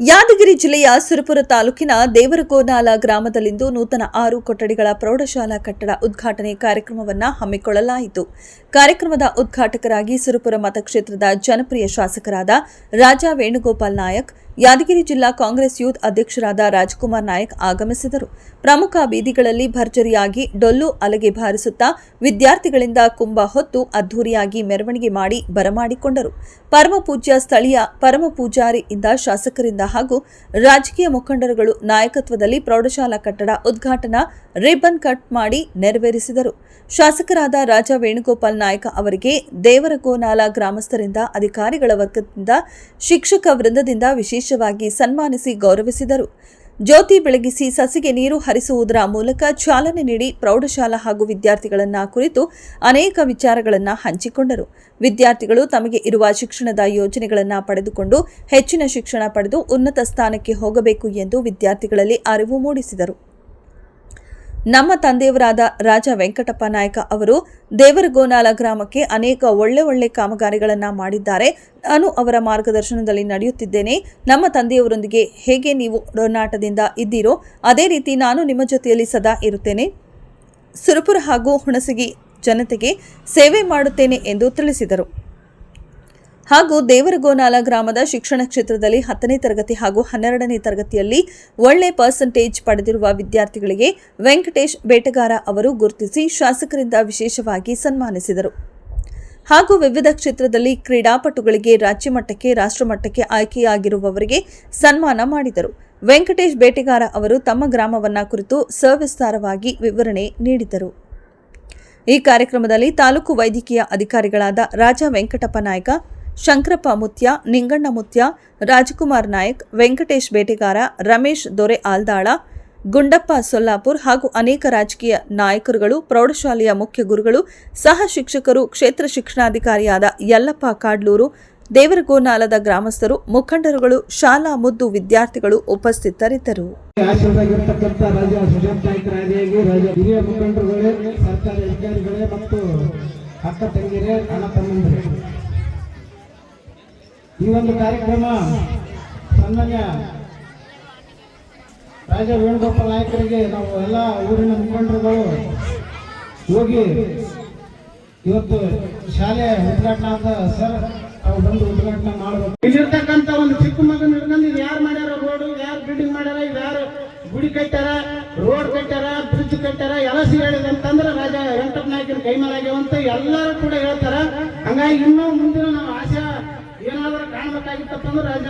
ಯಾದಗಿರಿ ಜಿಲ್ಲೆಯ ಸುರಪುರ ತಾಲೂಕಿನ ದೇವರಗೋನಾಲ ಗ್ರಾಮದಲ್ಲಿಂದು ನೂತನ ಆರು ಕೊಠಡಿಗಳ ಪ್ರೌಢಶಾಲಾ ಕಟ್ಟಡ ಉದ್ಘಾಟನೆ ಕಾರ್ಯಕ್ರಮವನ್ನು ಹಮ್ಮಿಕೊಳ್ಳಲಾಯಿತು. ಕಾರ್ಯಕ್ರಮದ ಉದ್ಘಾಟಕರಾಗಿ ಸುರಪುರ ಮತಕ್ಷೇತ್ರದ ಜನಪ್ರಿಯ ಶಾಸಕರಾದ ರಾಜಾ ವೇಣುಗೋಪಾಲ್ ನಾಯಕ್ ಯಾದಗಿರಿ ಜಿಲ್ಲಾ ಕಾಂಗ್ರೆಸ್ ಯೂತ್ ಅಧ್ಯಕ್ಷರಾದ ರಾಜ್ಕುಮಾರ್ ನಾಯಕ್ ಆಗಮಿಸಿದರು. ಪ್ರಮುಖ ಬೀದಿಗಳಲ್ಲಿ ಭರ್ಜರಿಯಾಗಿ ಡೊಲ್ಲು ಅಲಗೆ ಬಾರಿಸುತ್ತಾ ವಿದ್ಯಾರ್ಥಿಗಳಿಂದ ಕುಂಭ ಹೊತ್ತು ಅದ್ದೂರಿಯಾಗಿ ಮೆರವಣಿಗೆ ಮಾಡಿ ಬರಮಾಡಿಕೊಂಡರು. ಪರಮಪೂಜ್ಯ ಸ್ಥಳೀಯ ಪರಮ ಪೂಜಾರಿಯಿಂದ ಶಾಸಕರಿಂದ ಹಾಗೂ ರಾಜಕೀಯ ಮುಖಂಡರುಗಳು ನಾಯಕತ್ವದಲ್ಲಿ ಪ್ರೌಢಶಾಲಾ ಕಟ್ಟಡ ಉದ್ಘಾಟನಾ ರಿಬ್ಬನ್ ಕಟ್ ಮಾಡಿ ನೆರವೇರಿಸಿದರು. ಶಾಸಕರಾದ ರಾಜ ವೇಣುಗೋಪಾಲ್ ನಾಯಕ ಅವರಿಗೆ ದೇವರಗೋನಾಲ ಗ್ರಾಮಸ್ಥರಿಂದ, ಅಧಿಕಾರಿಗಳ ವರ್ಗದಿಂದ, ಶಿಕ್ಷಕ ವೃಂದದಿಂದ ವಿಶೇಷವಾಗಿ ಸನ್ಮಾನಿಸಿ ಗೌರವಿಸಿದರು. ಜ್ಯೋತಿ ಬೆಳಗಿಸಿ ಸಸಿಗೆ ನೀರು ಹರಿಸುವುದರ ಮೂಲಕ ಚಾಲನೆ ನೀಡಿ ಪ್ರೌಢಶಾಲಾ ಹಾಗೂ ವಿದ್ಯಾರ್ಥಿಗಳನ್ನ ಕುರಿತು ಅನೇಕ ವಿಚಾರಗಳನ್ನು ಹಂಚಿಕೊಂಡರು. ವಿದ್ಯಾರ್ಥಿಗಳು ತಮಗೆ ಇರುವ ಶಿಕ್ಷಣದ ಯೋಜನೆಗಳನ್ನು ಪಡೆದುಕೊಂಡು ಹೆಚ್ಚಿನ ಶಿಕ್ಷಣ ಪಡೆದು ಉನ್ನತ ಸ್ಥಾನಕ್ಕೆ ಹೋಗಬೇಕು ಎಂದು ವಿದ್ಯಾರ್ಥಿಗಳಲ್ಲಿ ಅರಿವು ಮೂಡಿಸಿದರು. ನಮ್ಮ ತಂದೆಯವರಾದ ರಾಜ ವೆಂಕಟಪ್ಪ ನಾಯಕ ಅವರು ದೇವರಗೋನಾಲ ಗ್ರಾಮಕ್ಕೆ ಅನೇಕ ಒಳ್ಳೆ ಒಳ್ಳೆ ಕಾಮಗಾರಿಗಳನ್ನು ಮಾಡಿದ್ದಾರೆ. ನಾನು ಅವರ ಮಾರ್ಗದರ್ಶನದಲ್ಲಿ ನಡೆಯುತ್ತಿದ್ದೇನೆ. ನಮ್ಮ ತಂದೆಯವರೊಂದಿಗೆ ಹೇಗೆ ನೀವು ಒಡನಾಟದಿಂದ ಇದ್ದೀರೋ, ಅದೇ ರೀತಿ ನಾನು ನಿಮ್ಮ ಜೊತೆಯಲ್ಲಿ ಸದಾ ಇರುತ್ತೇನೆ. ಸುರಪುರ ಹಾಗೂ ಹುಣಸಗಿ ಜನತೆಗೆ ಸೇವೆ ಮಾಡುತ್ತೇನೆ ಎಂದು ತಿಳಿಸಿದರು. ಹಾಗೂ ದೇವರಗೋನಾಲ ಗ್ರಾಮದ ಶಿಕ್ಷಣ ಕ್ಷೇತ್ರದಲ್ಲಿ ಹತ್ತನೇ ತರಗತಿ ಹಾಗೂ ಹನ್ನೆರಡನೇ ತರಗತಿಯಲ್ಲಿ ಒಳ್ಳೆ ಪರ್ಸೆಂಟೇಜ್ ಪಡೆದಿರುವ ವಿದ್ಯಾರ್ಥಿಗಳಿಗೆ ವೆಂಕಟೇಶ್ ಬೇಟಗಾರ ಅವರು ಗುರುತಿಸಿ ಶಾಸಕರಿಂದ ವಿಶೇಷವಾಗಿ ಸನ್ಮಾನಿಸಿದರು. ಹಾಗೂ ವಿವಿಧ ಕ್ಷೇತ್ರದಲ್ಲಿ ಕ್ರೀಡಾಪಟುಗಳಿಗೆ ರಾಜ್ಯ ಮಟ್ಟಕ್ಕೆ ರಾಷ್ಟ್ರಮಟ್ಟಕ್ಕೆ ಆಯ್ಕೆಯಾಗಿರುವವರಿಗೆ ಸನ್ಮಾನ ಮಾಡಿದರು. ವೆಂಕಟೇಶ್ ಬೇಟೆಗಾರ ಅವರು ತಮ್ಮ ಗ್ರಾಮವನ್ನ ಕುರಿತು ಸವಿಸ್ತಾರವಾಗಿ ವಿವರಣೆ ನೀಡಿದರು. ಈ ಕಾರ್ಯಕ್ರಮದಲ್ಲಿ ತಾಲೂಕು ವೈದ್ಯಕೀಯ ಅಧಿಕಾರಿಗಳಾದ ರಾಜಾ ವೆಂಕಟಪ್ಪ ನಾಯಕ ಶಂಕರಪ್ಪ ಮುತ್ಯ, ನಿಂಗಣ್ಣ ಮುತ್ಯ, ರಾಜಕುಮಾರ್ ನಾಯಕ್, ವೆಂಕಟೇಶ್ ಬೇಟೆಗಾರ, ರಮೇಶ್ ದೊರೆ ಆಲ್ದಾಳ, ಗುಂಡಪ್ಪ ಸೊಲ್ಲಾಪುರ್ ಹಾಗೂ ಅನೇಕ ರಾಜಕೀಯ ನಾಯಕರುಗಳು, ಪ್ರೌಢಶಾಲೆಯ ಮುಖ್ಯ ಗುರುಗಳು, ಸಹ ಶಿಕ್ಷಕರು, ಕ್ಷೇತ್ರ ಶಿಕ್ಷಣಾಧಿಕಾರಿಯಾದ ಯಲ್ಲಪ್ಪ ಕಾಡ್ಲೂರು, ದೇವರಗೋನಾಲದ ಗ್ರಾಮಸ್ಥರು, ಮುಖಂಡರುಗಳು, ಶಾಲಾ ಮುದ್ದು ವಿದ್ಯಾರ್ಥಿಗಳು ಉಪಸ್ಥಿತರಿದ್ದರು. ಅಕ್ಕ ತಂಗಿರೇ ಅಣ್ಣ ಈ ಒಂದು ಕಾರ್ಯಕ್ರಮ ಸನ್ಮಾನ್ಯ ರಾಜ ವೇಣುಗೋಪಾಲ್ ನಾಯಕರಿಗೆ ನಾವು ಎಲ್ಲ ಊರಿನ ಮುಖಂಡರುಗಳು ಹೋಗಿ ಇವತ್ತು ಶಾಲೆ ಉದ್ಘಾಟನೆ ಆದ ಸರ್ ಅವ್ರು ಬಂದು ಉದ್ಘಾಟನೆ ಮಾಡಬೇಕು. ಇಲ್ಲಿರ್ತಕ್ಕಂಥ ಒಂದು ಚಿಕ್ಕ ಮಗನ ಹಿಡ್ಕೊಂಡು ಇದು ಯಾರು ಮಾಡ್ಯಾರ ರೋಡು, ಯಾರು ಬಿಲ್ಡಿಂಗ್ ಮಾಡ್ಯಾರ ಇದು ಯಾರು ಗುಡಿ ಕಟ್ಟಾರ ರೋಡ್ ಕಟ್ಟಾರ ಬ್ರಿಡ್ಜ್ ಕಟ್ಟಾರ ಎಲ್ಲ ಹೇಳಿದೆ ಅಂತಂದ್ರೆ ರಾಜ ವೆಂಕಟ ನಾಯಕನ ಕೈ ಮೇಲಾಗ್ಯಾವಂತ ಎಲ್ಲರೂ ಕೂಡ ಹೇಳ್ತಾರ. ಹಂಗಾಗಿ ಇನ್ನೂ ಮುಂದಿನ ನಾವು ಏನಾದ್ರೂ ರಾಜ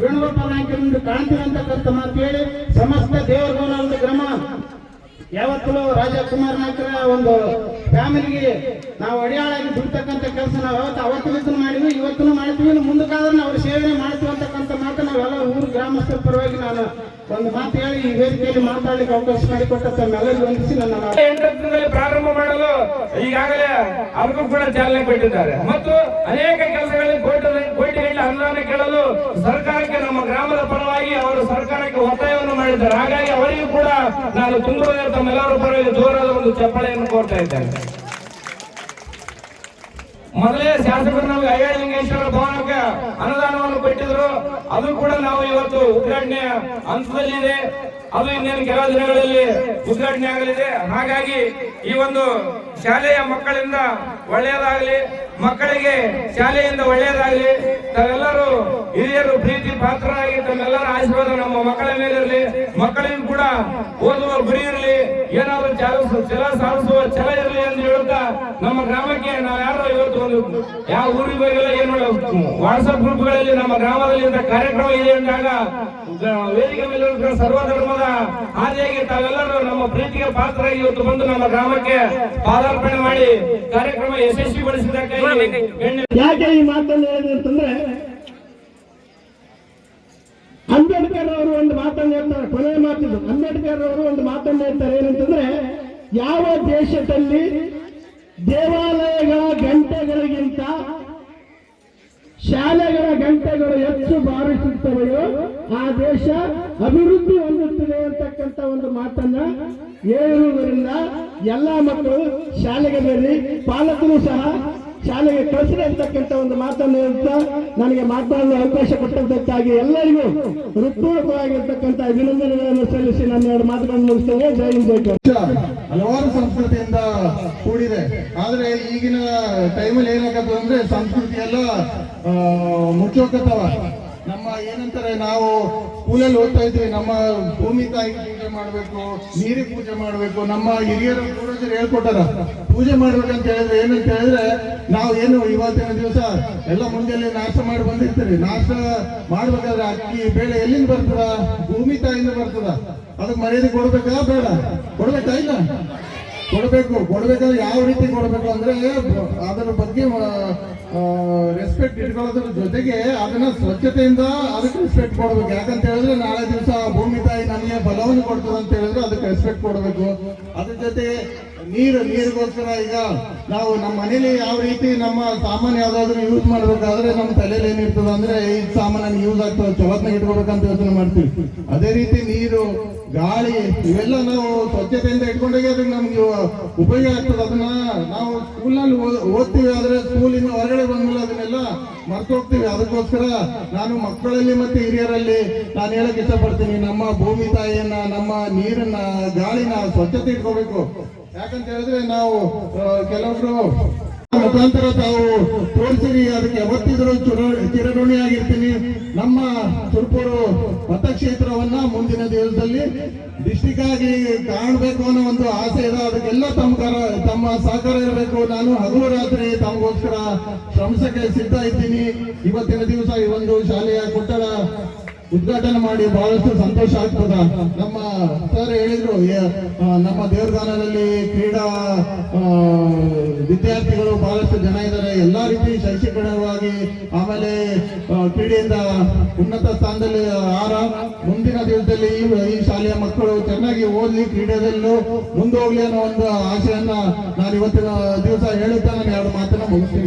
ವೇಣುಗೋಪಾಲ ನಾಯಕರಿಂದ ಕಾಣ್ತೀವಿ ಅಂತಕ್ಕಂಥ ಮಾತು ಹೇಳಿ ಸಮಸ್ತ ದೇವರಗೋನ ಒಂದು ಗ್ರಾಮ. ಯಾವತ್ತೂ ರಾಜಕುಮಾರ್ ನಾಯಕರ ಒಂದು ಫ್ಯಾಮಿಲಿಗೆ ನಾವು ಅಡಿಯಾಳಾಗಿ ದುಡ್ತಕ್ಕಂಥ ಕೆಲಸ ನಾವು ಯಾವತ್ತು ಅವತ್ತಿನ ಮಾಡಿದ್ವಿ, ಇವತ್ತು ಮಾಡ್ತೀವಿ, ಇನ್ನು ಮುಂದಕ್ಕಾದ್ರೆ ನಾವು ಸೇವನೆ ಮಾಡ್ತೀವಿ ಅಂತಕ್ಕಂಥ ಮಾತು ನಾವೆಲ್ಲ ಊರು ಗ್ರಾಮಸ್ಥರ ಪರವಾಗಿ ನಾನು ಒಂದು ಮಾತು ಹೇಳಿ ಈ ವೇದಿಕೆಯಲ್ಲಿ ಮಾತಾಡಲಿಕ್ಕೆ ಅವಕಾಶ ಮಾಡಿಕೊಟ್ಟ ತಮ್ಮೆಲ್ಲರಿಗೂ ವಂದಿಸಿ ನನ್ನ ಪ್ರಾರಂಭ ಮಾಡಲು ಈಗಾಗಲೇ ಅದಕ್ಕೂ ಕೂಡ ಚಾಲನೆ ಕೊಟ್ಟಿದ್ದಾರೆ. ಮತ್ತು ಅನೇಕ ಕೆಲಸಗಳಲ್ಲಿ ಅನುದಾನ ಕೇಳಲು ಸರ್ಕಾರಕ್ಕೆ ನಮ್ಮ ಗ್ರಾಮದ ಪರವಾಗಿ ಅವರು ಸರ್ಕಾರಕ್ಕೆ ಒತ್ತಾಯವನ್ನು ಮಾಡಿದ್ದಾರೆ. ಹಾಗಾಗಿ ಅವರಿಗೂ ಕೂಡ ನಾನು ತುಂಬುವುದರ ತಮ್ಮೆಲ್ಲರ ಪರವಾಗಿ ಜೋರಾದ ಒಂದು ಚಪ್ಪಾಳೆಯನ್ನು ಕೋರ್ತಾ ಇದ್ದೇನೆ. ಮೊದಲೇ ಶಾಸಕರು ನಮಗೆ ಅಯ್ಯಲಿಂಗೇಶ್ವರ ಭವನಕ್ಕೆ ಅನುದಾನವನ್ನು ಕೊಟ್ಟಿದ್ರು. ಅದು ಕೂಡ ನಾವು ಇವತ್ತು ಉದ್ಘಾಟನೆ ಹಂತದಲ್ಲಿದೆ. ಅದು ಇನ್ನೇನು ಕೆಲವು ದಿನಗಳಲ್ಲಿ ಉದ್ಘಾಟನೆ ಆಗಲಿದೆ. ಹಾಗಾಗಿ ಈ ಒಂದು ಶಾಲೆಯ ಮಕ್ಕಳಿಂದ ಒಳ್ಳೆಯದಾಗಲಿ, ಮಕ್ಕಳಿಗೆ ಶಾಲೆಯಿಂದ ಒಳ್ಳೆಯದಾಗಲಿ, ತಾವೆಲ್ಲರೂ ಹಿರಿಯರು, ಪ್ರೀತಿ ಪಾತ್ರರಾಗಿ ತಮ್ಮೆಲ್ಲರ ಆಶೀರ್ವಾದ ನಮ್ಮ ಮಕ್ಕಳ ಮೇಲೆ ಇರಲಿ ಮಕ್ಕಳಿಗೂ ಕೂಡ ಓದುವ ಗುರಿ ಇರಲಿ. ಏನಾದರೂ ಛಲ ಸಾಧಿಸುವ ಛಲ ಇರಲಿ ಎಂದು ಹೇಳುತ್ತಾ ನಮ್ಮ ಗ್ರಾಮಕ್ಕೆ ನಾವು ಯಾರು ಇವತ್ತು ಒಂದು ಯಾವ ಊರಿಗೆ ಹೋಗಿಲ್ಲ, ಏನು ವಾಟ್ಸ್ಆಪ್ ಗ್ರೂಪ್ಗಳಲ್ಲಿ ನಮ್ಮ ಗ್ರಾಮದಲ್ಲಿ ಇಂಥ ಕಾರ್ಯಕ್ರಮ ಇದೆ ಅಂದಾಗ ವೇದಿಕೆ ಮೇಲೆ ಸರ್ವಧರ್ಮದ ಹಾದಿಯಾಗಿ ತಾವೆಲ್ಲರೂ ನಮ್ಮ ಪ್ರೀತಿಗೆ ಪಾತ್ರರಾಗಿ ಇವತ್ತು ಬಂದು ನಮ್ಮ ಗ್ರಾಮಕ್ಕೆ ಪಾದಾರ್ಪಣೆ ಮಾಡಿ ಕಾರ್ಯಕ್ರಮ ಗಣ್ಯ ಯಾಕೆ ಮಾತನ್ನು ಅಂಬೇಡ್ಕರ್ ಮಾತನ್ನು ಹೇಳ್ತಾರೆ ಕೊನೆಯ ಮಾತಿದು ಅಂಬೇಡ್ಕರ್ ಒಂದು ಮಾತನ್ನು ಹೇಳ್ತಾರೆ, ಏನಂತಂದ್ರೆ, ಯಾವ ದೇಶದಲ್ಲಿ ದೇವಾಲಯಗಳ ಗಂಟೆಗಳಿಗಿಂತ ಶಾಲೆಗಳ ಗಂಟೆಗಳು ಹೆಚ್ಚು ಬಾರಿಸುತ್ತವೆಯೋ, ಆ ದೇಶ ಅಭಿವೃದ್ಧಿ ಹೊಂದುತ್ತದೆ ಅಂತಕ್ಕಂಥ ಒಂದು ಮಾತನ್ನ ಹೇಳುವುದರಿಂದ ಎಲ್ಲ ಮಕ್ಕಳು ಶಾಲೆಗೆ ಬರಲಿ ಪಾಲಕರು ಸಹ ಶಾಲೆಗೆ ಕಳಿಸಿದೆ ಅಂತಕ್ಕಂಥ ಒಂದು ಮಾತನ್ನು ಹೇಳ್ತಾ ನನಗೆ ಮಾತನಾಡಲು ಅವಕಾಶ ಕೊಟ್ಟದ್ದಕ್ಕಾಗಿ ಎಲ್ಲರಿಗೂ ಹೃತ್ಪೂರ್ವಕವಾಗಿರ್ತಕ್ಕಂಥ ಅಭಿನಂದನೆಗಳನ್ನು ಸಲ್ಲಿಸಿ ನನ್ನ ಎರಡು ಮಾತುಗಳನ್ನು ಮುಗಿಸ್ತೇನೆ. ಜೈ ಹಿಂದ್. ಹಲವಾರು ಸಂಸ್ಕೃತಿಯಿಂದ ಕೂಡಿದೆ. ಆದ್ರೆ ಈಗಿನ ಟೈಮಲ್ಲಿ ಏನಾಗತ್ತೆ ಅಂದ್ರೆ ಸಂಸ್ಕೃತಿ ಎಲ್ಲ ಮುಚ್ಚೋಕತ್ತವ. ನಮ್ಮ ಏನಂತಾರೆ, ನಾವು ಸ್ಕೂಲಲ್ಲಿ ಓದ್ತಾ ಇದ್ವಿ, ನಮ್ಮ ಭೂಮಿ ತಾಯಿಗೆ ಪೂಜೆ ಮಾಡಬೇಕು, ನೀರಿಗೆ ಪೂಜೆ ಮಾಡಬೇಕು, ನಮ್ಮ ಹಿರಿಯರು ಪೂರ್ವಜರು ಹೇಳ್ಕೊಟ್ಟಾರ, ಪೂಜೆ ಮಾಡ್ಬೇಕಂತ ಹೇಳಿದ್ರೆ ಏನಂತ ಹೇಳಿದ್ರೆ, ನಾವು ಏನು ಇವತ್ತಿನ ದಿವಸ ಎಲ್ಲ ಮುಂಜಾನೆ ನಾಶ ಮಾಡಿ ಬಂದಿರ್ತೀರಿ. ನಾಶ ಮಾಡ್ಬೇಕಾದ್ರೆ ಅಕ್ಕಿ ಬೇಳೆ ಎಲ್ಲಿಂದ ಬರ್ತದ? ಭೂಮಿ ತಾಯಿಂದ ಬರ್ತದ. ಅದಕ್ಕೆ ಮರ್ಯಾದೆ ಕೊಡ್ಬೇಕಾ? ಬೇಡ. ಕೊಡ್ಬೇಕಾ ಇಲ್ಲ? ಕೊಡಬೇಕು ಕೊಡಬೇಕಾದ್ರೆ ಯಾವ ರೀತಿ ಕೊಡಬೇಕು ಅಂದ್ರೆ, ಅದರ ಬಗ್ಗೆ ರೆಸ್ಪೆಕ್ಟ್ ಇಟ್ಕೊಳ್ಳೋದ್ರ ಜೊತೆಗೆ ಅದನ್ನ ಸ್ವಚ್ಛತೆಯಿಂದ ಅದಕ್ಕೆ ರೆಸ್ಪೆಕ್ಟ್ ಕೊಡ್ಬೇಕು. ಯಾಕಂತ ಹೇಳಿದ್ರೆ ನಾಳೆ ದಿವಸ ಭೂಮಿ ತಾಯಿ ನನಗೆ ಬಲವನ್ನು ಕೊಡ್ತದೆ ಅಂತ ಹೇಳಿದ್ರೆ ಅದಕ್ಕೆ ರೆಸ್ಪೆಕ್ಟ್ ಕೊಡಬೇಕು. ಅದ್ರ ಜೊತೆ ನೀರು, ನೀರಿಗೋಸ್ಕರ ಈಗ ನಾವು ನಮ್ಮ ಮನೇಲಿ ಯಾವ ರೀತಿ ನಮ್ಮ ಸಾಮಾನು ಯಾವ್ದಾದ್ರು ಯೂಸ್ ಮಾಡ್ಬೇಕಾದ್ರೆ ನಮ್ಮ ತಲೆಯಲ್ಲಿ ಏನಿರ್ತದೆ ಅಂದ್ರೆ, ಈ ಸಾಮಾನು ಯೂಸ್ ಆಗ್ತದೆ ಚೊಲತ್ನಾಗ ಇಟ್ಕೋಬೇಕಂತ ಯೋಚನೆ ಮಾಡ್ತೀವಿ. ಅದೇ ರೀತಿ ನೀರು ಗಾಳಿ, ಇವೆಲ್ಲ ನಾವು ಸ್ವಚ್ಛತೆಯಿಂದ ಇಟ್ಕೊಂಡಾಗ ಅದಕ್ಕೆ ನಮ್ಗೆ ಉಪಯೋಗ ಆಗ್ತದೆ. ಅದನ್ನ ನಾವು ಸ್ಕೂಲ್ನಲ್ಲಿ ಓದ್ತೀವಿ, ಆದ್ರೆ ಸ್ಕೂಲಿಂದ ಹೊರಗಡೆ ಬಂದ್ಮೇಲೆ ಅದನ್ನೆಲ್ಲ ಮರ್ತೋಗ್ತೀವಿ. ಅದಕ್ಕೋಸ್ಕರ ನಾನು ಮಕ್ಕಳಲ್ಲಿ ಮತ್ತೆ ಹಿರಿಯರಲ್ಲಿ ನಾನು ಹೇಳಕ್ ಇಷ್ಟಪಡ್ತೀನಿ, ನಮ್ಮ ಭೂಮಿ ತಾಯಿಯನ್ನ, ನಮ್ಮ ನೀರನ್ನ, ಗಾಳಿನ ಸ್ವಚ್ಛತೆ ಇಟ್ಕೋಬೇಕು. ಯಾಕಂತ ಹೇಳಿದ್ರೆ ನಾವು ಕೆಲವೊಬ್ರು ಮುಖಾಂತರ ತಾವು ತೋರಿಸಿರಿ, ಅದಕ್ಕೆ ಯಾವತ್ತಿದ್ರು ಚಿರ- ಚಿರಋಣಿಯಾಗಿರ್ತೀನಿ. ನಮ್ಮ ತುರ್ಪೂರು ಮತಕ್ಷೇತ್ರವನ್ನ ಮುಂದಿನ ದಿವಸದಲ್ಲಿ ಡಿಸ್ಟಿಕ್ ಆಗಿ ಕಾಣಬೇಕು ಅನ್ನೋ ಒಂದು ಆಸೆ ಇದೆ. ಅದಕ್ಕೆಲ್ಲ ತಮ್ಮ ತಮ್ಮ ಸಹಕಾರ ಇರಬೇಕು. ನಾನು ಹಗಲು ರಾತ್ರಿ ತಮಗೋಸ್ಕರ ಶ್ರಮಿಸಕ್ಕೆ ಸಿದ್ಧ ಇದ್ದೀನಿ. ಇವತ್ತಿನ ದಿವಸ ಈ ಒಂದು ಶಾಲೆಯ ಕೊಟ್ಟಡ ಉದ್ಘಾಟನೆ ಮಾಡಿ ಬಹಳಷ್ಟು ಸಂತೋಷ ಆಗ್ತದ. ನಮ್ಮ ಸರ್ ಹೇಳಿದ್ರು ನಮ್ಮ ದೇವಸ್ಥಾನದಲ್ಲಿ ಕ್ರೀಡಾ ವಿದ್ಯಾರ್ಥಿಗಳು ಬಹಳಷ್ಟು ಜನ ಇದ್ದಾರೆ. ಎಲ್ಲಾ ರೀತಿ ಶೈಕ್ಷಣಿಕವಾಗಿ ಆಮೇಲೆ ಕ್ರೀಡೆಯಿಂದ ಉನ್ನತ ಸ್ಥಾನದಲ್ಲಿ ಆರ. ಮುಂದಿನ ದಿವಸದಲ್ಲಿ ಈ- ಶಾಲೆಯ ಮಕ್ಕಳು ಚೆನ್ನಾಗಿ ಓದಲಿ ಕ್ರೀಡೆದಲ್ಲೂ ಮುಂದೋಗ್ಲಿ ಅನ್ನೋ ಒಂದು ಆಶೆಯನ್ನ ನಾನು ಇವತ್ತಿನ ದಿವಸ ಹೇಳುತ್ತಾ ನಾನು ಎರಡು ಮಾತನ್ನ ಮುಗಿಸ್ತೀನಿ.